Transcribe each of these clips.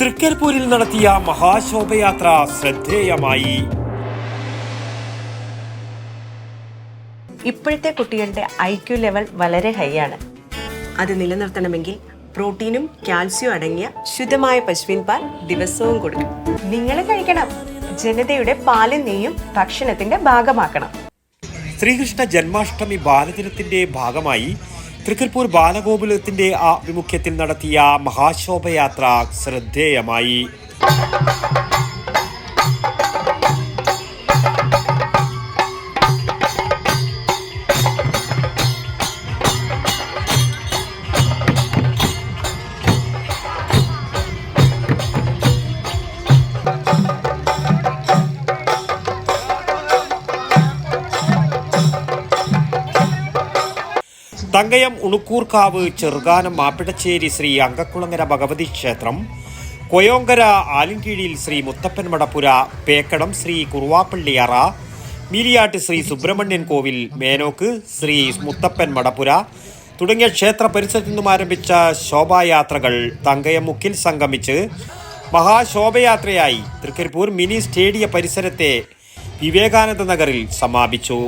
തൃക്കരിപ്പൂരിൽ നടത്തിയ മഹാശോഭയാത്ര ശ്രദ്ധേയമായി. ഇപ്പോഴത്തെ കുട്ടികളുടെ ഐ ക്യു ലെവൽ വളരെ ഹൈ ആണ്. അത് നിലനിർത്തണമെങ്കിൽ പ്രോട്ടീനും കാൽസ്യവും അടങ്ങിയ ശുദ്ധമായ പശുവിൻ പാൽ ദിവസവും കൊടുക്കും നിങ്ങൾ കഴിക്കണം. ജനതയുടെ പാലും നെയ്യും ഭക്ഷണത്തിന്റെ ഭാഗമാക്കണം. ശ്രീകൃഷ്ണ ജന്മാഷ്ടമി ബാലദിനത്തിന്റെ ഭാഗമായി തൃക്കരിപ്പൂർ ബാലഗോകുലത്തിന്റെ ആഭിമുഖ്യത്തിൽ നടത്തിയ മഹാശോഭയാത്ര ശ്രദ്ധേയമായി. തങ്കയം ഉണുക്കൂർക്കാവ് ചെറുകാനം മാപ്പിടച്ചേരി ശ്രീ അങ്കക്കുളങ്ങര ഭഗവതി ക്ഷേത്രം കൊയോങ്കര ആലിൻകീഴിൽ ശ്രീ മുത്തപ്പൻ മടപ്പുര പേക്കടം ശ്രീ കുറുവാപ്പള്ളിയറ മീലിയാട്ട് ശ്രീ സുബ്രഹ്മണ്യൻ കോവിൽ മേനോക്ക് ശ്രീ മുത്തപ്പൻ മടപ്പുര തുടങ്ങിയ ക്ഷേത്ര പരിസരത്തു നിന്നും ആരംഭിച്ച ശോഭായാത്രകൾ തങ്കയമുക്കിൽ സംഗമിച്ച് മഹാശോഭയാത്രയായി തൃക്കരിപ്പൂർ മിനി സ്റ്റേഡിയ പരിസരത്തെ വിവേകാനന്ദ നഗറിൽ സമാപിച്ചു.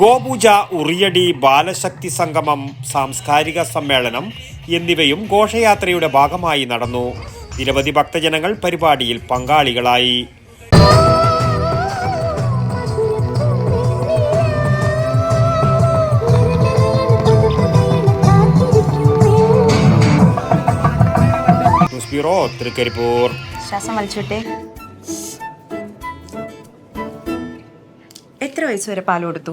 ഗോപൂജ ഉറിയടി ബാലശക്തി സംഗമം സാംസ്കാരിക സമ്മേളനം എന്നിവയും ഘോഷയാത്രയുടെ ഭാഗമായി നടന്നു. നിരവധി ഭക്തജനങ്ങൾ പരിപാടിയിൽ പങ്കാളികളായി. ബ്യൂറോ തൃക്കരിപ്പൂർ. ശ്വാസം വലിച്ചോട്ടെ എത്ര വയസ്സ് വരെ പാൽ കൊടുത്തു?